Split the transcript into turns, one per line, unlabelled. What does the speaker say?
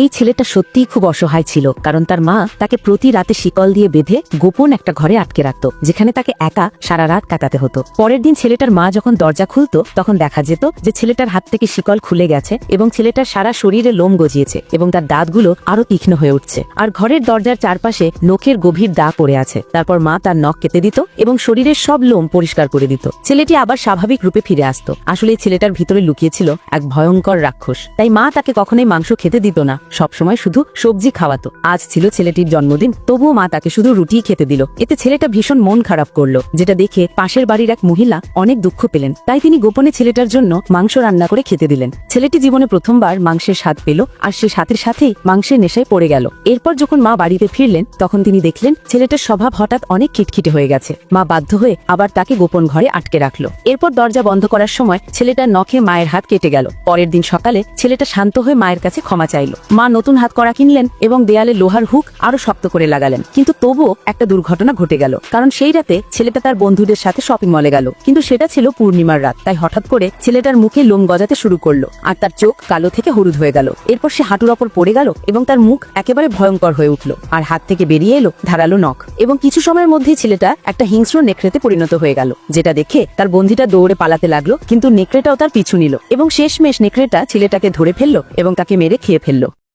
এই ছেলেটা সত্যিই খুব অসহায় ছিল, কারণ তার মা তাকে প্রতি রাতে শিকল দিয়ে বেঁধে গোপন একটা ঘরে আটকে রাখত, যেখানে তাকে একা সারা রাত কাটাতে হতো। পরের দিন ছেলেটার মা যখন দরজা খুলতো, তখন দেখা যেত যে ছেলেটার হাত থেকে শিকল খুলে গেছে এবং ছেলেটার সারা শরীরে লোম গজিয়েছে এবং তার দাঁতগুলো আরও তীক্ষ্ণ হয়ে উঠছে। আর ঘরের দরজার চারপাশে নখের গভীর দা পড়ে আছে। তারপর মা তার নখ কেটে দিত এবং শরীরের সব লোম পরিষ্কার করে দিত। ছেলেটি আবার স্বাভাবিক রূপে ফিরে আসতো। আসলে ছেলেটার ভিতরে লুকিয়েছিল এক ভয়ঙ্কর রাক্ষস। তাই মা তাকে কখনোই মাংস খেতে দিত না। সবসময় শুধু সবজি খাওয়াতো। আজ ছিল ছেলেটির জন্মদিন, তবুও মা তাকে শুধু রুটি খেতে দিল। এতে ছেলেটা ভীষণ মন খারাপ করল, যেটা দেখে পাশের বাড়ির এক মহিলা অনেক দুঃখ পেলেন। তাই তিনি গোপনে ছেলেটার জন্য মাংস রান্না করে খেতে দিলেন। ছেলেটি জীবনে প্রথমবার মাংসের স্বাদ পেল আর সে সাথে সাথেই মাংসের নেশায় পড়ে গেল। এরপর যখন মা বাড়িতে ফিরলেন, তখন তিনি দেখলেন ছেলেটার স্বভাব হঠাৎ অনেক খিটখিটে হয়ে গেছে। মা বাধ্য হয়ে আবার তাকে গোপন ঘরে আটকে রাখল। এরপর দরজা বন্ধ করার সময় ছেলেটার নখে মায়ের হাত কেটে গেল। পরের দিন সকালে ছেলেটা শান্ত হয়ে মায়ের কাছে ক্ষমা চাইল। মা নতুন হাত করা কিনলেন এবং দেয়ালে লোহার হুক আরও শক্ত করে লাগালেন। কিন্তু তবুও একটা দুর্ঘটনা ঘটে গেল। কারণ সেই রাতে ছেলেটা তার বন্ধুদের সাথে শপিং মলে গেল। কিন্তু সেটা ছিল পূর্ণিমার রাত। তাই হঠাৎ করে ছেলেটার মুখে লোম গজাতে শুরু করল আর তার চোখ কালো থেকে হলুদ হয়ে গেল। এরপর সে হাঁটুর ওপর পড়ে গেল এবং তার মুখ একেবারে ভয়ঙ্কর হয়ে উঠল আর হাত থেকে বেরিয়ে এলো ধারালো নখ। এবং কিছু সময়ের মধ্যেই ছেলেটা একটা হিংস্র নেকড়েতে পরিণত হয়ে গেল, যেটা দেখে তার বন্ধুটা দৌড়ে পালাতে লাগল, কিন্তু নেকড়েটাও তার পিছু নিল। এবং শেষমেশ নেকড়েটা ছেলেটাকে ধরে ফেলল এবং তাকে মেরে খেয়ে ফেলল।